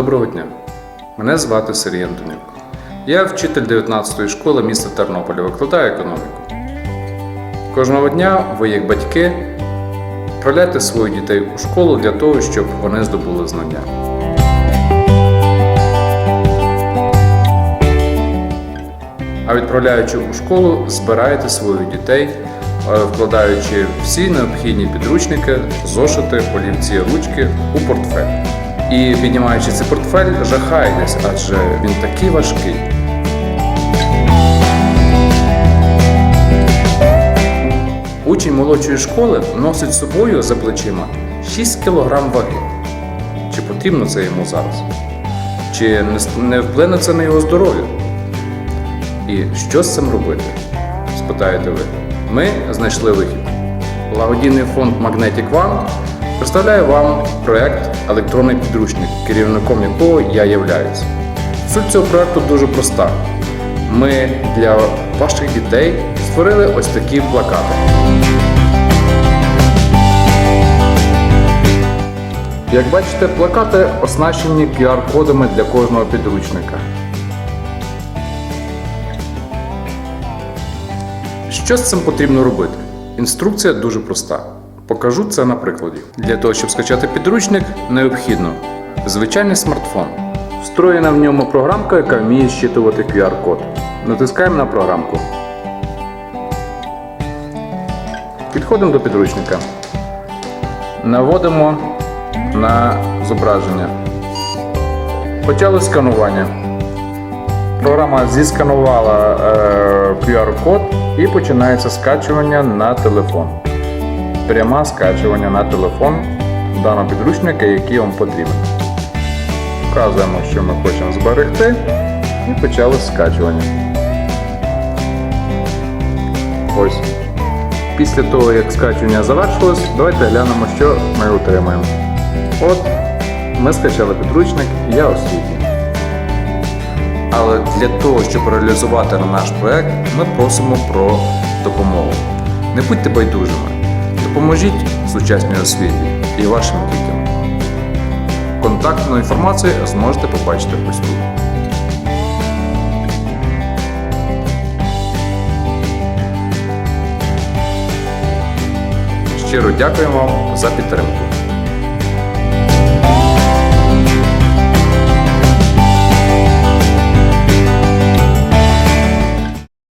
Доброго дня. Мене звати Сергій Антонюк. Я вчитель 19-ї школи міста Тернополя, викладаю економіку. Кожного дня ви, як батьки, відправляєте своїх дітей у школу для того, щоб вони здобули знання. А відправляючи у школу, збираєте своїх дітей, е, вкладаючи всі необхідні підручники, зошити, олівці, ручки у портфель. І піднімаючи цей портфель, жахаєтесь, адже він такий важкий. Учень молодшої школи носить з собою за плечима 6 кг ваги. Чи потрібно це йому зараз? Чи не не вплине це на його здоров'я? І що з цим робити? Спитаєте ви. Ми знайшли вихід. Благодійний фонд Magnetic One представляє вам проект Електронний підручник, керівником якого я являюсь. Суть цього проекту дуже проста. Ми для ваших дітей створили ось такі плакати. Як бачите, плакати оснащені QR-кодами для кожного підручника. Що з цим потрібно робити? Інструкція дуже проста. Покажу це на прикладі. Для того, щоб скачати підручник, необхідно звичайний смартфон. Встроєна в ньому програмка, яка вміє зчитувати QR-код. Натискаємо на програмку. Підходимо до підручника. Наводимо на зображення. Почали сканування. Програма зісканувала е, QR-код і починається скачування на телефон. Пряме скачування на телефон даного підручника, який вам потрібен. Вказуємо, що ми хочемо зберегти, і почали скачування. Ось. Після того, як скачування завершилось, давайте глянемо, що ми отримаємо. От, ми скачали підручник, я освітлюю. Але для того, щоб реалізувати наш проект, ми просимо про допомогу. Не будьте байдужими, допоможіть сучасній освіті і вашим дітям. Контактну інформацію зможете побачити ось тут. Щиро дякуємо вам за підтримку.